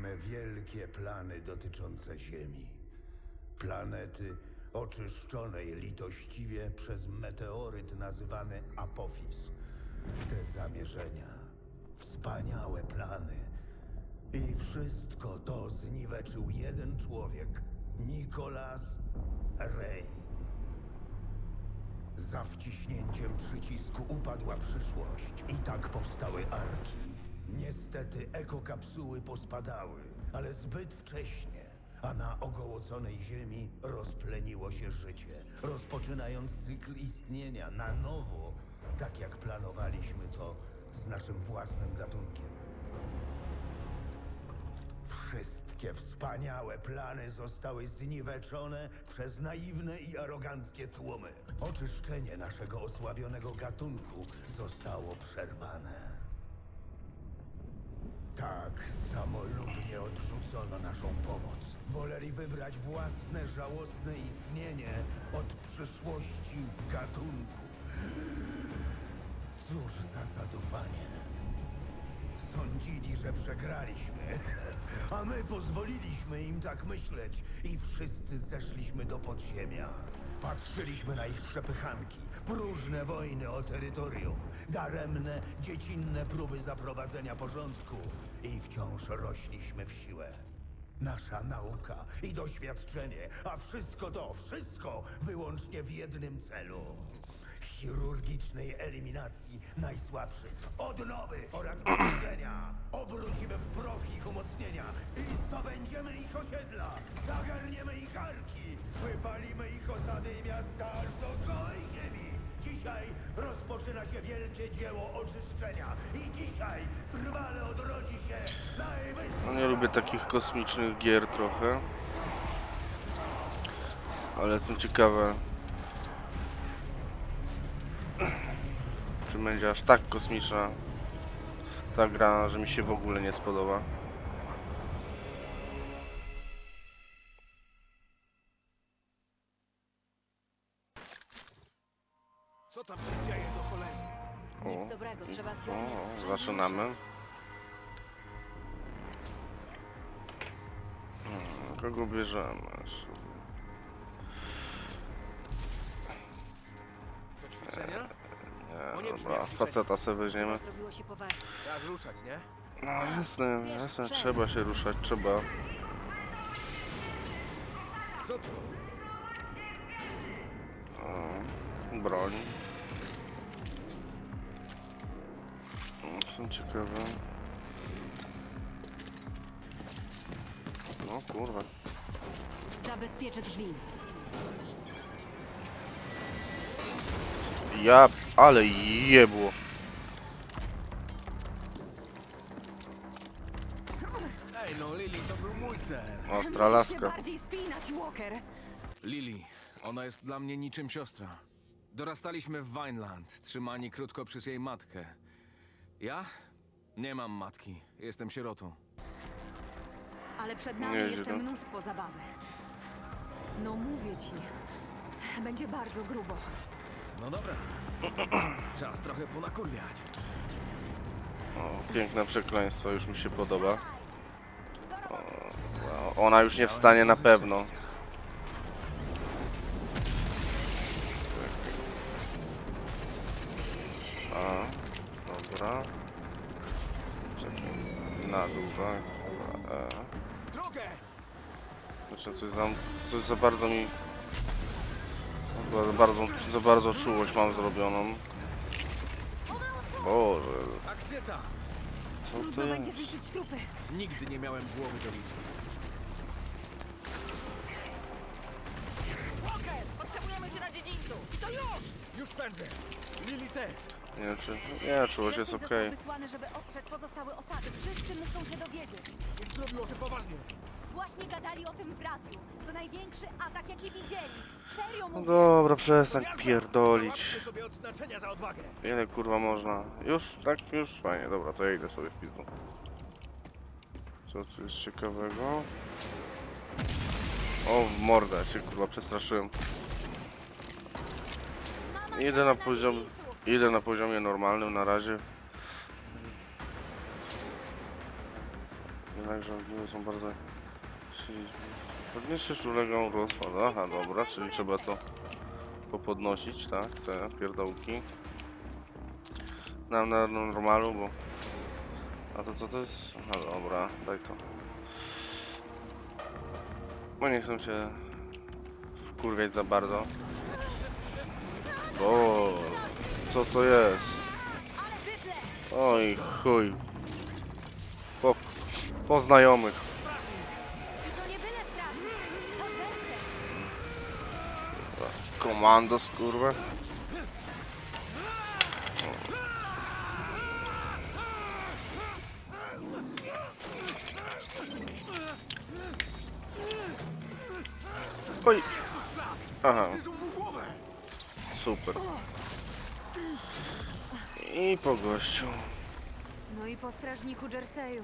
Mieliśmy wielkie plany dotyczące Ziemi. Planety oczyszczonej litościwie przez meteoryt nazywany Apophis. Te zamierzenia, wspaniałe plany. I wszystko to zniweczył jeden człowiek, Nicholas Rein. Za wciśnięciem przycisku upadła przyszłość i tak powstały arki. Niestety ekokapsuły pospadały, ale zbyt wcześnie, a na ogołoconej ziemi rozpleniło się życie, rozpoczynając cykl istnienia na nowo, tak jak planowaliśmy to z naszym własnym gatunkiem. Wszystkie wspaniałe plany zostały zniweczone przez naiwne i aroganckie tłumy. Oczyszczenie naszego osłabionego gatunku zostało przerwane. Tak samolubnie odrzucono naszą pomoc. Woleli wybrać własne żałosne istnienie od przyszłości gatunku. Cóż za zadufanie. Sądzili, że przegraliśmy, a my pozwoliliśmy im tak myśleć i wszyscy zeszliśmy do podziemia. Patrzyliśmy na ich przepychanki, próżne wojny o terytorium, daremne, dziecinne próby zaprowadzenia porządku i wciąż rośliśmy w siłę. Nasza nauka i doświadczenie, a wszystko to, wszystko wyłącznie w jednym celu. Chirurgicznej eliminacji najsłabszych, odnowy oraz obudzenia. Obrócimy w proch ich umocnienia i zdobędziemy ich osiedla. Zagarniemy ich arki, wypalimy ich osady i miasta aż do całej ziemi. Dzisiaj rozpoczyna się wielkie dzieło oczyszczenia i dzisiaj trwale odrodzi się najwyższy... No nie lubię takich kosmicznych gier trochę. Ale jestem ciekawe. Czy będzie aż tak kosmiczna ta gra, że mi się w ogóle nie spodoba. Tam się dzieje do cholery? O, Nic dobrego, trzeba zgarniać sprzęt zaczynamy. Hmm, Kogo bierzemy? Do ćwiczenia? O, nie dobra, faceta sobie weźmiemy. Zrobiło się poważnie. Czas ruszać, nie? No jasne, jasne, trzeba się ruszać, trzeba. Co to? Broń. Jestem ciekawy. No kurwa. Zabezpieczę drzwi. Ja, ale jebło. Ej, no Lily, to był mój cel. Ostra Musisz się laska. bardziej spinać, Walker. Lily, ona jest dla mnie niczym siostra. Dorastaliśmy w Vineland, trzymani krótko przez jej matkę. Ja? Nie mam matki, jestem sierotą. Ale przed nami Nieźle. jeszcze mnóstwo zabawy. No mówię ci. Będzie bardzo grubo. No dobra. Czas trochę ponakurwiać. O, piękne przekleństwo, już mi się podoba. O, ona już nie wstanie na pewno. A, dobra. Dół, tak? Dobra, e. Znaczy coś za, coś za bardzo mi... Za za bardzo, za bardzo czułość mam zrobioną. Boże, A gdzie ta? co to Trudno będzie jest? zliczyć trupy. Nigdy nie miałem głowy do liczby. Na dziedzińcu. I to już! Już pędzę! Lily też! Nie wiem czy... Nie, czułość jest Lepiej okej. został wysłany, żeby ostrzec pozostałe osady. Wszyscy muszą się dowiedzieć. Więc zrobiło się poważnie. Właśnie gadali o tym w radiu. To największy atak, jaki widzieli. Serio No mówię. dobra, przestań pierdolić. Załatwmy sobie odznaczenia za odwagę. Ile kurwa można? Już? Tak? Już? Fajnie, dobra, to ja idę sobie w pizdu. Co tu jest ciekawego? O, w mordę się kurwa przestraszyłem. Idę na poziom... Idę na poziomie normalnym na razie. Jednakże ogniwy są bardzo... Podniesiesz ulegą rozpad. Aha, dobra, czyli trzeba to popodnosić, tak? Te pierdołki. Na, na normalu, bo... A to co to jest? Aha, dobra, daj to. Bo nie chcę cię wkurwiać za bardzo. O, co to jest? Oj, chuj. Po, po znajomych. I to I po gościu. No i po strażniku Jerseyu.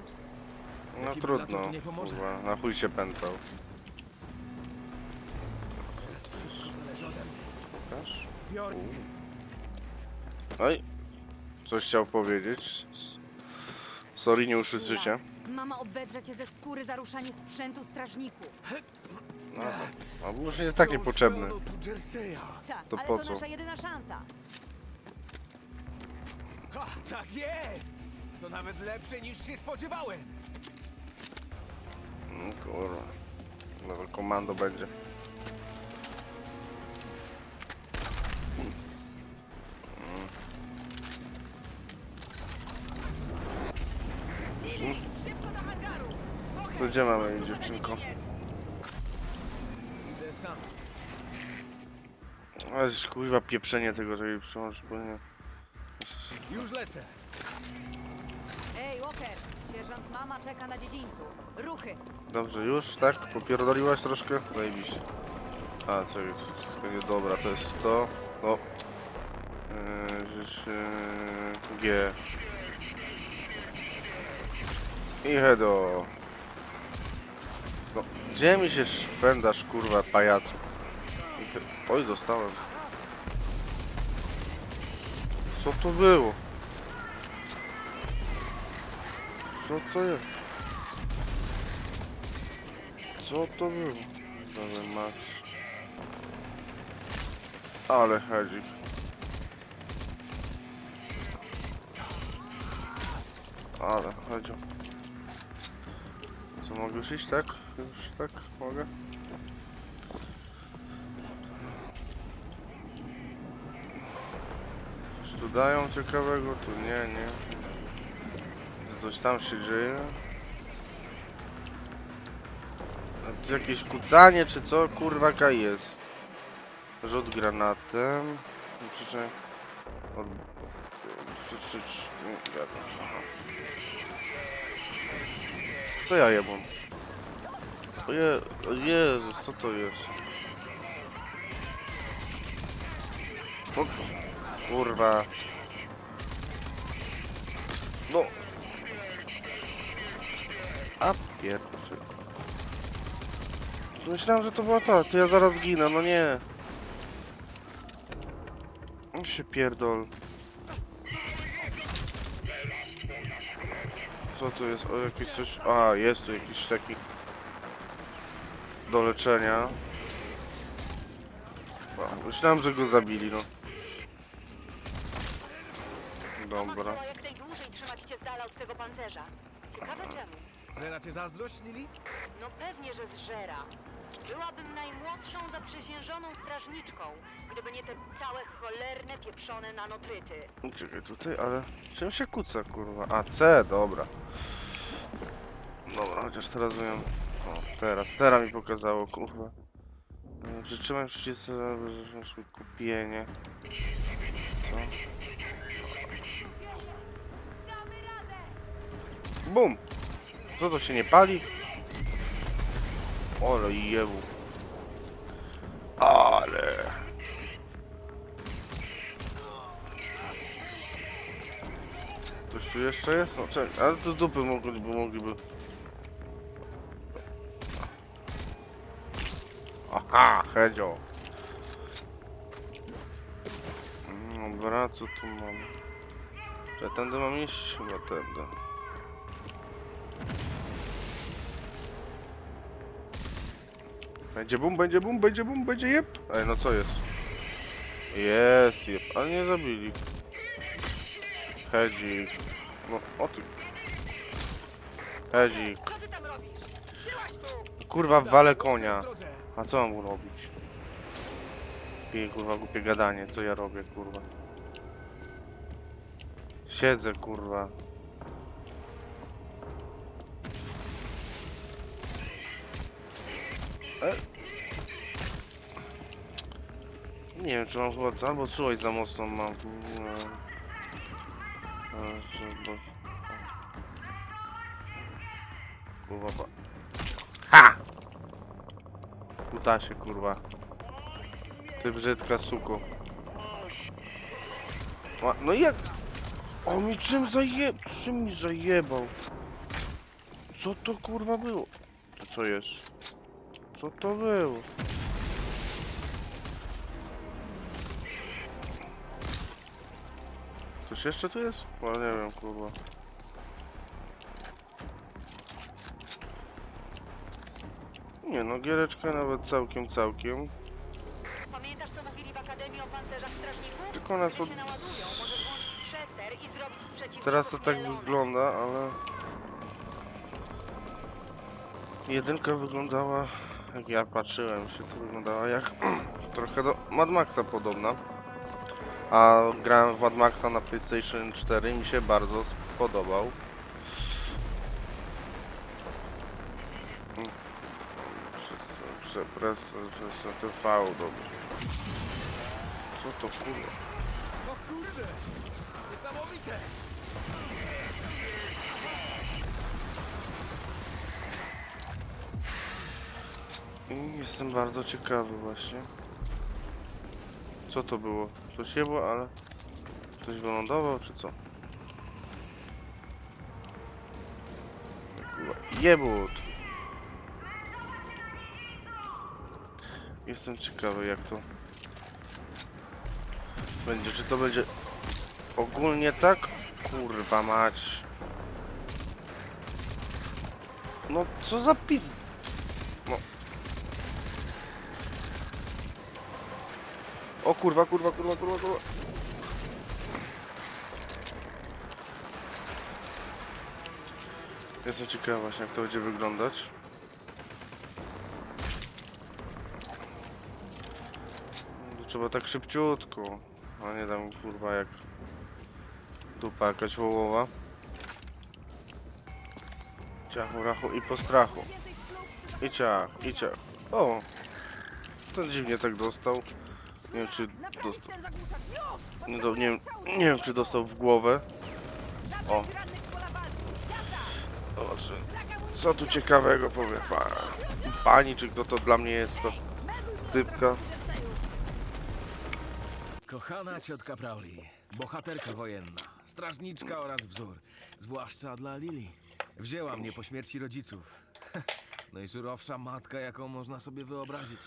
No trudno. tu nie pomoże. Kurwa, na chuj się pętał. Pokaż. Oj. Coś chciał powiedzieć. S- Sorry, nie usłyszycie. Mama obedrze cię ze skóry za ruszanie sprzętu strażników. A może nie tak niepotrzebny. Tak, To ale po to co? nasza jedyna szansa. Ha, tak jest! To nawet lepsze niż się spodziewałem. Mm, Kurwa. Nowe komando będzie. To gdzie mamy jej dziewczynko? Idę sam. A jest kurwa pieprzenie tego, że jej przyłącz płynie. Już lecę. Ej, Walker! Sierżant mama czeka na dziedzińcu. Ruchy! Dobrze, już tak? Popierdoliłaś troszkę? Zajebiście. A, czekaj, to wszystko nie dobra, to jest to. No. Yy, rzecz, yy, G. I hedo. No, gdzie mi się szwendasz, kurwa, pajacu? I he- Oj, dostałem. Co to było? Co to jest? Co to było? Dobra, Max. Ale hedzik. Ale hedziu. Co, mogę już iść, tak? Już tak? Mogę? Coś tu dają ciekawego? Tu nie, nie. Coś tam się dzieje. Jakieś kucanie czy co? Kurwa kaj jest. Rzut granatem. Co ja jebam? O, je... o Jezus, co to jest? No, kurwa. No. A pierdolę. Myślałem, że to była ta, to ja zaraz ginę, no nie. On się pierdol. Co tu jest? O, jakieś coś... A, jest tu jakiś taki... Do leczenia. Myślałem, że go zabili, no. Mama Dobra. chciała jak najdłużej trzymać cię z dala od tego pancerza. Ciekawe czemu. Zera cię zazdrość, Lili? No pewnie, że zżera. Byłabym najmłodszą zaprzysiężoną strażniczką, gdyby nie te całe cholerne, pieprzone nanotryty. Czekaj, tutaj, ale... Czym się kuca, kurwa? A, C, dobra. Dobra, chociaż teraz wiem... O, teraz, teraz mi pokazało, kurwa. E, Przytrzymaj przycisk aby kupienie. Co? Bum! Co to się nie pali? Ale jebu. Ale... Coś tu jeszcze jest? No czekaj, ale to dupy mogliby, mogliby. Aha, Hedzio. Dobra, co tu mam? Czy tędy mam iść? Chyba tędy. Będzie bum, będzie bum, będzie bum, będzie jeb. Ej, no co jest? Jest, jeb. Ale nie zabili. Hedzik. No, o ty. Hedzik. Kurwa, wale konia. A co mam mu robić? Kurwa, głupie gadanie. Co ja robię, kurwa? Siedzę, kurwa. Nie wiem, czy mam chyba albo czułość za mocno mam. Kurwa, ba- Ha! Uda się, kurwa. Ty brzydka suko. No jak? O mi czym zajeb... Czym mi zajebał? Co to kurwa było? To co jest? Co to było? Coś jeszcze tu jest? No nie wiem, kurwa. Nie no, giereczka nawet całkiem, całkiem. Pamiętasz, co mówili w Akademii o pancerzach strażników? Tylko nas Gdy pod... się naładują, możesz włączyć przester i zrobić z przeciwników Teraz to tak wygląda, ale... Jedynka wyglądała, jak ja patrzyłem się, to wyglądała jak trochę do Mad Maxa podobna. A grałem w Mad Maxa na PlayStation 4 i mi się bardzo spodobał. Przez, przez, przez, przez TV, dobrze. Co to kurwa? O kurde! Niesamowite! I Jestem bardzo ciekawy właśnie. Co to było? Coś jebło, ale... Ktoś wylądował, czy co? Jebut! Jestem ciekawy jak to będzie. Czy to będzie ogólnie tak? Kurwa mać. No co za pis... O kurwa, kurwa, kurwa, kurwa, kurwa. Jestem ciekawy właśnie jak to będzie wyglądać. Trzeba tak szybciutko. A nie tam kurwa jak dupa jakaś wołowa. Ciachu, rachu i po strachu. I ciach, i ciach. O! Ten dziwnie tak dostał. Nie wiem czy dostał. Nie, do, nie, wiem- nie wiem czy dostał w głowę. O. Zobaczy. Co tu ciekawego powie pa, pani, czy kto to dla mnie jest to typka. Kochana ciotka Prauli, bohaterka wojenna, strażniczka oraz wzór, zwłaszcza dla Lili. Wzięła mnie po śmierci rodziców. Najsurowsza matka, jaką można sobie wyobrazić.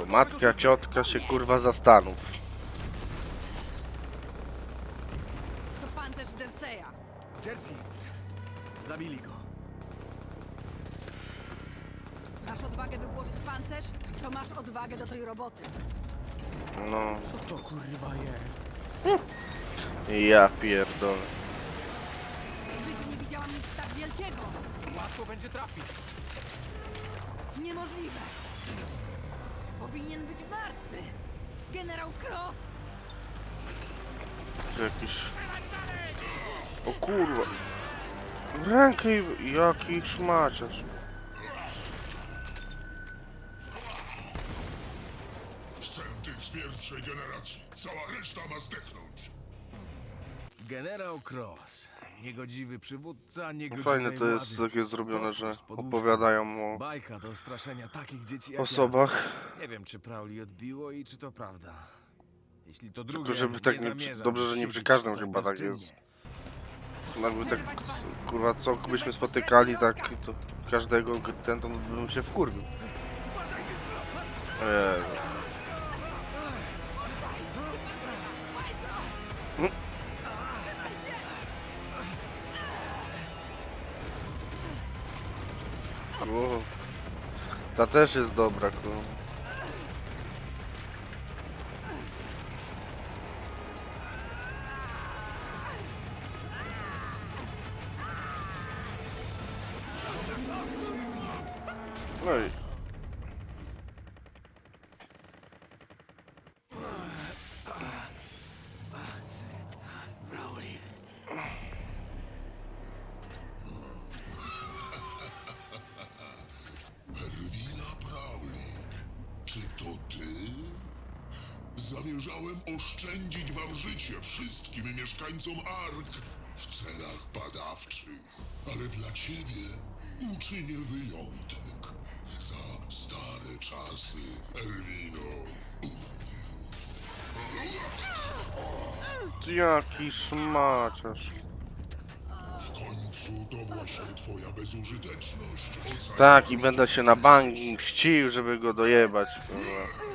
To matka, ciotka się kurwa zastanów. To pancerz Derseya. Jersey! Zabili go. Masz odwagę, by włożyć pancerz? To masz odwagę do tej roboty. No, Co to kurwa jest? ja pierdolę. W życiu nie widziałam nic tak wielkiego. Łatwo będzie trafić. Niemożliwe. Powinien być martwy. Generał Cross. To jakiś... O kurwa. W Rękę i... Jaki szmaciarz. Chcę tych z pierwszej generacji. Cała reszta ma zdechnąć. Generał Cross. Niegodziwy przywódca, No Fajne to jest takie zrobione, że opowiadają o Bajka do straszenia takich dzieci jak osobach. ja. Nie wiem, czy Prauli odbiło i czy to prawda. Jeśli to drugie, Tylko żeby tak nie przy- zamierzam dobrze, że nie siedzieć przy każdym tutaj chyba tak bezczynnie. jest. Jakby tak, kurwa, co byśmy spotykali, tak, to każdego ten, to bym się wkurwił. Eee. O. Ta też jest dobra, kurwa. Zamierzałem oszczędzić wam życie wszystkim mieszkańcom Ark w celach badawczych. Ale dla ciebie uczynię wyjątek. Za stare czasy, Erwino. jaki szmaciarz. W końcu to właśnie twoja bezużyteczność. Tak, i będę się na bank mścił, żeby go dojebać, kurwa.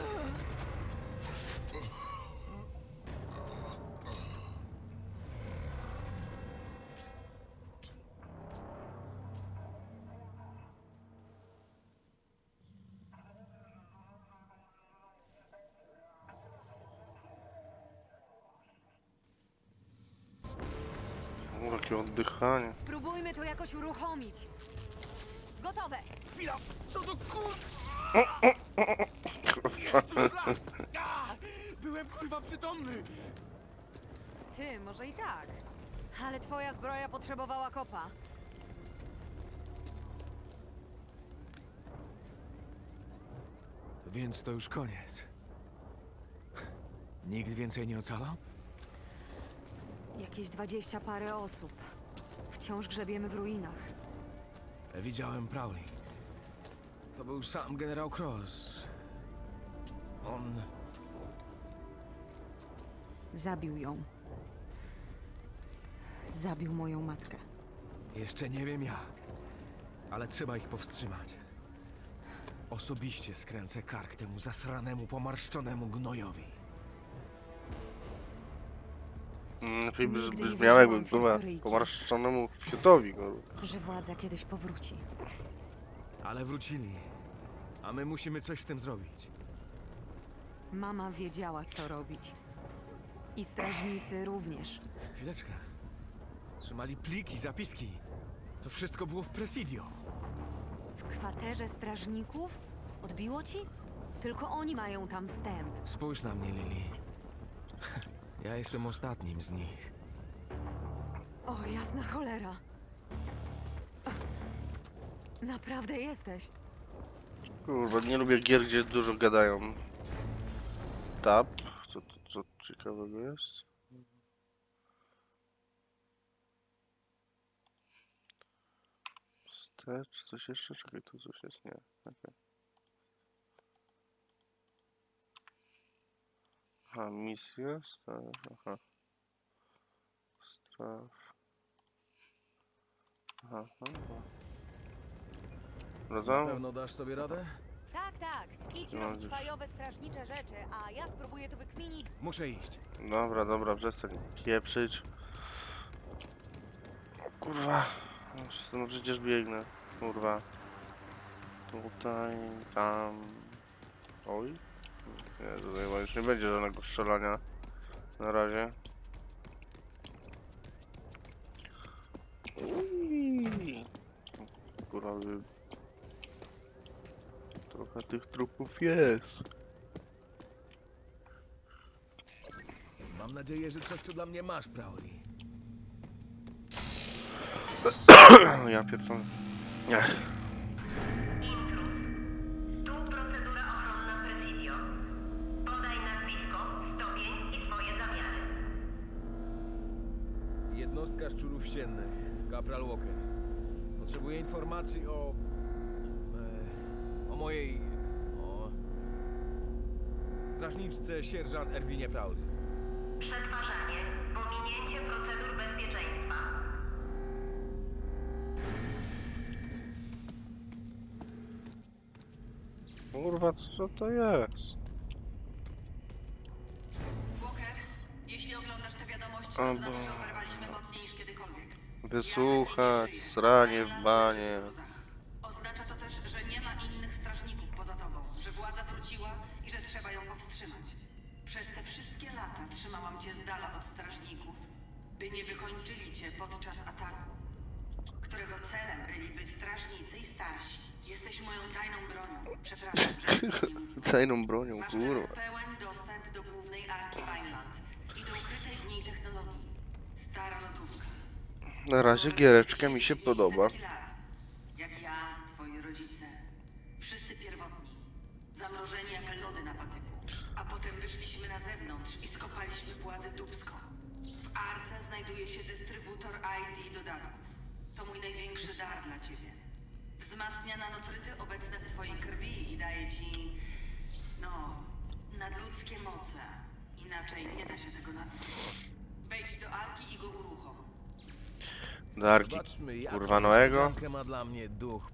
O, Jakie oddychanie. Spróbujmy to jakoś uruchomić. Gotowe. Chwila! Co do kur... Byłem kurwa przytomny! Ty, może i tak. Ale twoja zbroja potrzebowała kopa. Więc to już koniec. Nikt więcej nie ocalał? Jakieś dwadzieścia parę osób. Wciąż grzebiemy w ruinach. Widziałem Prowley. To był sam generał Cross. On... Zabił ją. Zabił moją matkę. Jeszcze nie wiem jak, ale trzeba ich powstrzymać. Osobiście skręcę kark temu zasranemu, pomarszczonemu gnojowi. Lepiej brz- Nigdy nie brzmiał jakby wierzyłam w kurwa historyjki. pomarszczonemu fiutowi, kurwa. Że władza kiedyś powróci. Ale wrócili. A my musimy coś z tym zrobić. Mama wiedziała, co robić. I strażnicy również. Chwileczkę. Trzymali pliki, zapiski. To wszystko było w Presidio. W kwaterze strażników? Odbiło ci? Tylko oni mają tam wstęp. Spójrz na mnie, Lili. Ja jestem ostatnim z nich. O, jasna cholera. Naprawdę jesteś. Kurwa, nie lubię gier, gdzie dużo gadają. Tab? Co, co, co ciekawego jest? Wstecz, coś jeszcze? Czekaj, tu coś jest, nie. Okej. Aha, misja, straż, aha. Straż. Aha, aha. Na pewno dasz sobie radę? Tak, tak. Idź No, robić fajowe strażnicze rzeczy, a ja spróbuję tu wykminić. Muszę iść. Dobra, dobra, przestań pieprzyć. Kurwa. No przecież biegnę. Kurwa. Tutaj, tam. Oj. Nie, tutaj chyba już nie będzie żadnego strzelania. Na razie. Kurwa, trochę tych trupów jest. Mam nadzieję, że coś tu dla mnie masz, Prowley. Ja pierdolę. Ech. Ściennych, Kapral Walker. Potrzebuję informacji o... E, o mojej... o... strażniczce sierżant Erwinie Prowley. Przetwarzanie, pominięcie procedur bezpieczeństwa. Kurwa, co to jest? Walker, jeśli oglądasz te wiadomości, to znaczy, że. Wysłuchać, sranie w banie. Oznacza to też, że nie ma innych strażników poza tobą, że władza wróciła i że trzeba ją powstrzymać. Przez te wszystkie lata trzymałam cię z dala od strażników, by nie wykończyli cię podczas ataku, którego celem byliby strażnicy i starsi. Jesteś moją tajną bronią. Przepraszam, że. Tajną bronią, Masz teraz pełen dostęp do głównej arki Vineland i do ukrytej w niej technologii. Stara lodówka. Na razie giereczka mi się podoba. Jak ja, twoi rodzice. Wszyscy pierwotni. Zamrożeni jak lody na patyku. A potem wyszliśmy na zewnątrz i skopaliśmy władzę dubską. W arce znajduje się dystrybutor dodatków. To mój największy dar dla ciebie. Wzmacnia nanotryty obecne w twojej krwi i daje ci... no... nadludzkie moce. Inaczej nie da się tego nazwać. Wejdź do arki i go uruchom. Darki. Zobaczmy, jak Kurwa Noego. ma dla mnie duch.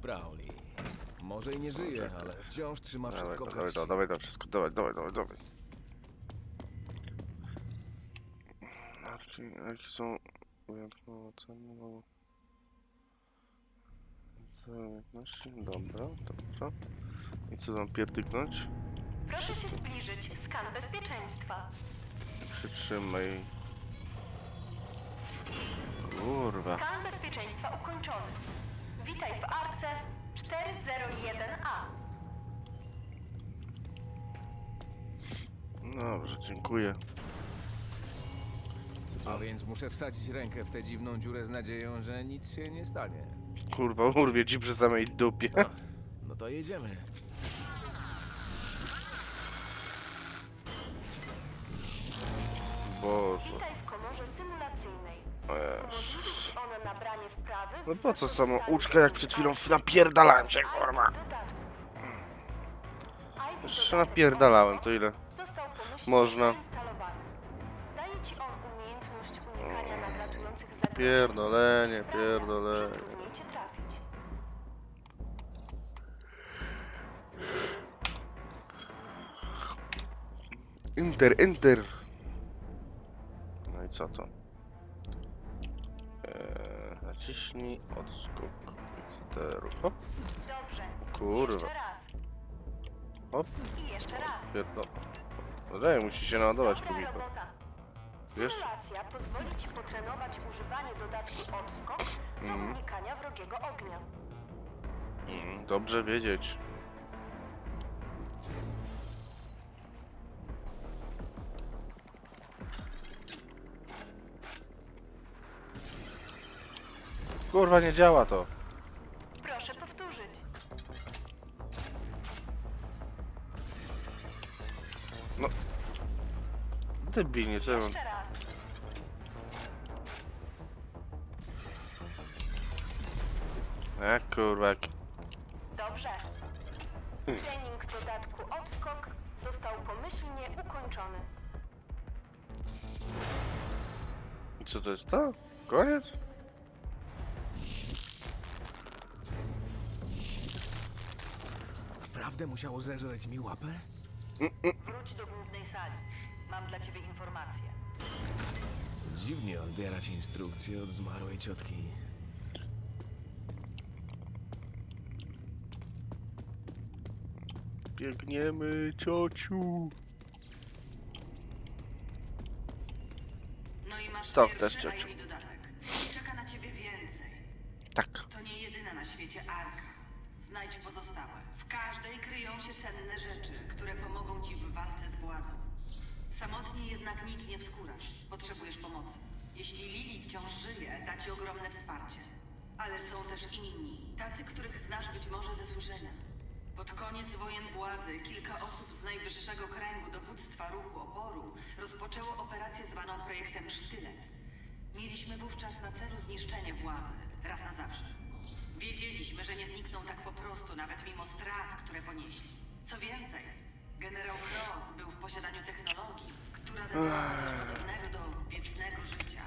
Może i nie żyje, ale wciąż trzyma Dawaj, wszystko w dawaj, garści. dawaj, dawaj, dawaj, wszystko, dawaj, dawaj, dawaj, dawaj. Darki, jakie są wyjątkowo cenne, bo... Umiejętności, dobra, dobra. I co tam pierdyknąć? Proszę się zbliżyć. Skan bezpieczeństwa. Przytrzymaj. Kurwa. Skan bezpieczeństwa ukończony. Witaj w arce 401A. Dobrze, dziękuję. A więc muszę wsadzić rękę w tę dziwną dziurę z nadzieją, że nic się nie stanie. Kurwa, urwie ci przy samej dupie. A, no to jedziemy. Boże. Witaj w komorze symulacyjnej. No po co samo wykorzystaniu uczka, jak przed chwilą napierdalałem się, kurwa. Jeszcze napierdalałem, to ile? Można. Pierdolenie, pierdolenie. Enter, enter. No i co to? Eee, naciśnij odskok ECTR-ów. Hop, Dobrze. kurwa. Jeszcze raz. Hop, I jeszcze raz. pierdol. Daj, musi się naładować Dobra robota. Wiesz? Symulacja pozwoli ci potrenować używanie dodatku odskok do unikania wrogiego ognia. Mm, Dobrze wiedzieć. Kurwa, nie działa to. Proszę powtórzyć. Debilnie, czemu? Jeszcze raz. Jak kurwa, jak... Dobrze. Trening dodatku odskok został pomyślnie ukończony. I co to jest to? Koniec? Naprawdę musiało zeżreć mi łapę? Wróć do głównej sali. Mam dla ciebie informacje. Dziwnie odbierać instrukcje od zmarłej ciotki. Biegniemy, ciociu. No i masz Co pierwszy chcesz, ciociu? ID dodatek. Czeka na ciebie więcej. Tak. To nie jedyna na świecie arka. Znajdź pozostałe. Każdej kryją się cenne rzeczy, które pomogą ci w walce z władzą. Samotnie jednak nic nie wskórasz. Potrzebujesz pomocy. Jeśli Lili wciąż żyje, da ci ogromne wsparcie. Ale są też inni, tacy, których znasz być może ze słyszenia. Pod koniec wojen władzy kilka osób z najwyższego kręgu dowództwa ruchu oporu rozpoczęło operację zwaną projektem Sztylet. Mieliśmy wówczas na celu zniszczenie władzy, raz na zawsze. Wiedzieliśmy, że nie znikną tak po prostu, nawet mimo strat, które ponieśli. Co więcej, generał Cross był w posiadaniu technologii, która dawała coś podobnego do wiecznego życia.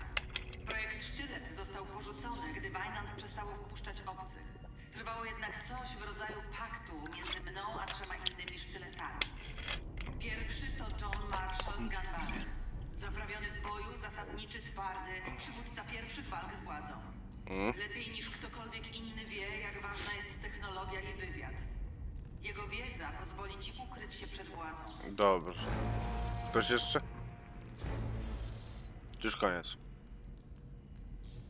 Projekt Sztylet został porzucony, gdy Wajnand przestało wpuszczać obcych. Trwało jednak coś w rodzaju paktu między mną a trzema innymi sztyletami. Pierwszy to John Marshall z Ganbaren. Zaprawiony w boju, zasadniczy, twardy, przywódca pierwszych walk z władzą. Lepiej niż ktokolwiek inny wie, jak ważna jest technologia i wywiad. Jego wiedza pozwoli ci ukryć się przed władzą. Dobrze. Ktoś jeszcze? Już koniec.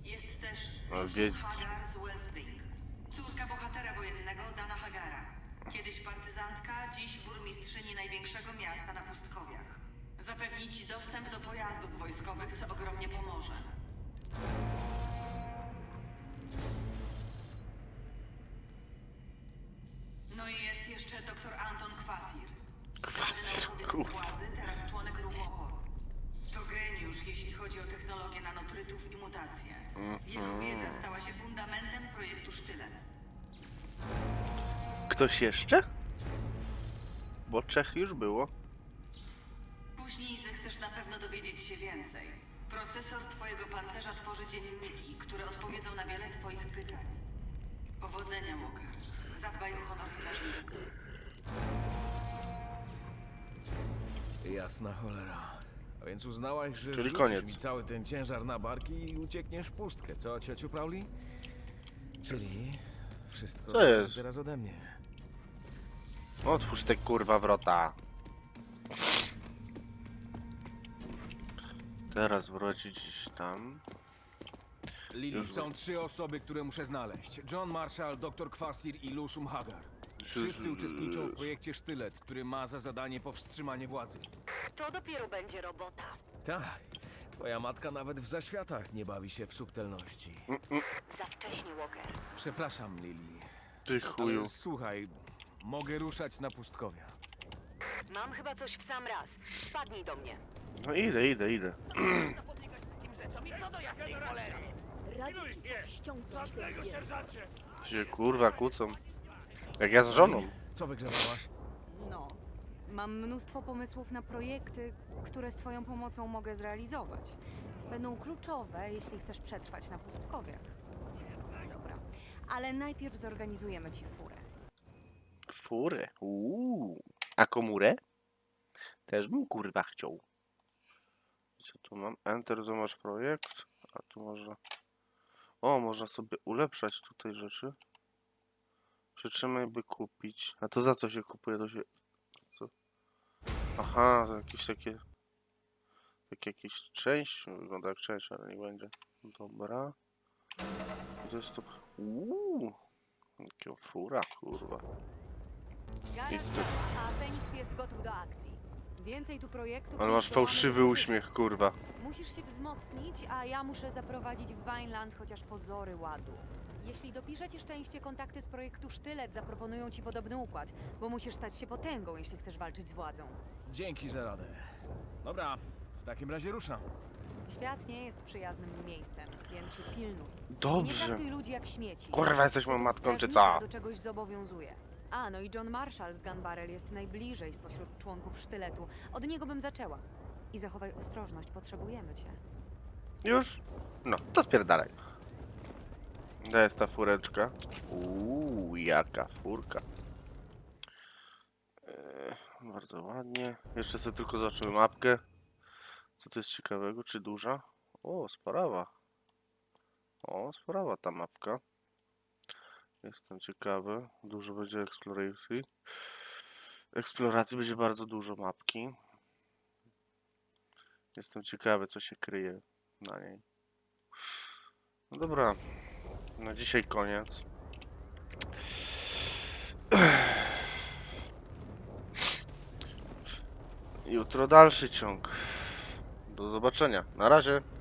Jest też Lucy wie- Hagar z Wellspring, córka bohatera wojennego Dana Hagara. Kiedyś partyzantka, dziś burmistrzyni największego miasta na pustkowiach. Zapewni ci dostęp do pojazdów wojskowych, co ogromnie pomoże. No i jest jeszcze dr Anton Kwasir. Kwasir, kurwa. władzy, teraz członek ruchu oporu. To geniusz, jeśli chodzi o technologię nanotrytów i mutacje. Jego wiedza stała się fundamentem projektu Sztylet. Ktoś jeszcze? Bo Czech już było. Później zechcesz na pewno dowiedzieć się więcej. Procesor twojego pancerza tworzy dzienniki, które odpowiedzą na wiele twoich pytań. Powodzenia, Walker. Zadbaj o honor strażników. Jasna cholera. A więc uznałaś, że Czyli rzucisz koniec. mi cały ten ciężar na barki i uciekniesz w pustkę, co, ciociu Pauli? Czyli wszystko To zależy jest. teraz ode mnie. Otwórz te kurwa wrota. Teraz wrócić tam. Lili, Już są trzy osoby, które muszę znaleźć. John Marshall, dr Kwasir i Lusum Hagar. Wszyscy uczestniczą w projekcie Sztylet, który ma za zadanie powstrzymanie władzy. To dopiero będzie robota. Tak, twoja matka nawet w zaświatach nie bawi się w subtelności. Za wcześnie, Walker. Przepraszam, Lili. Ty chuju. Ale słuchaj, mogę ruszać na pustkowia. Mam chyba coś w sam raz. Wpadnij do mnie. No idę, idę, idę. Się kurwa kłócą. Jak ja z żoną. Co wygrzewałaś? No, mam mnóstwo pomysłów na projekty, które z Twoją pomocą mogę zrealizować. Będą kluczowe, jeśli chcesz przetrwać na pustkowiach. Dobra, ale najpierw zorganizujemy Ci furę. Furę. Uuu. A komórę? Też bym kurwa chciał. Co tu mam? Enter, zobacz projekt. A tu można... O, można sobie ulepszać tutaj rzeczy. Przytrzymaj, by kupić. A to za co się kupuje? To się... Co? Aha, to jakieś takie... Tak jakieś część. Wygląda jak część, ale nie będzie. Dobra. To jest to... Uuu. Jakie fura, kurwa. A Feniks jest gotów do akcji. Więcej tu projektów. Ale niż masz zdołamy fałszywy wykorzystać. uśmiech, kurwa. Musisz się wzmocnić, a ja muszę zaprowadzić w Vineland chociaż pozory ładu. Jeśli dopiszę ci szczęście, kontakty z projektu Sztylet zaproponują ci podobny układ, bo musisz stać się potęgą, jeśli chcesz walczyć z władzą. Dzięki za radę. Dobra, w takim razie ruszam. Świat nie jest przyjaznym miejscem, więc się pilnuj. I nie Dobrze. traktuj ludzi jak śmieci. Kurwa, jesteś moją Tytuł matką, czy strażnika co? do czegoś zobowiązuje. A, no i John Marshall z Gun Barrel jest najbliżej spośród członków sztyletu. Od niego bym zaczęła. I zachowaj ostrożność, potrzebujemy cię. Już? No, to spierdalaj. To jest ta fureczka. Uuu, jaka furka. Eee, bardzo ładnie. Jeszcze sobie tylko zobaczymy mapkę. Co to jest ciekawego? Czy duża? O, sprawa. O, sprawa ta mapka. Jestem ciekawy. Dużo będzie eksploracji. Eksploracji będzie bardzo dużo mapki. Jestem ciekawy, co się kryje na niej. No dobra, na dzisiaj koniec. Jutro dalszy ciąg. Do zobaczenia. Na razie.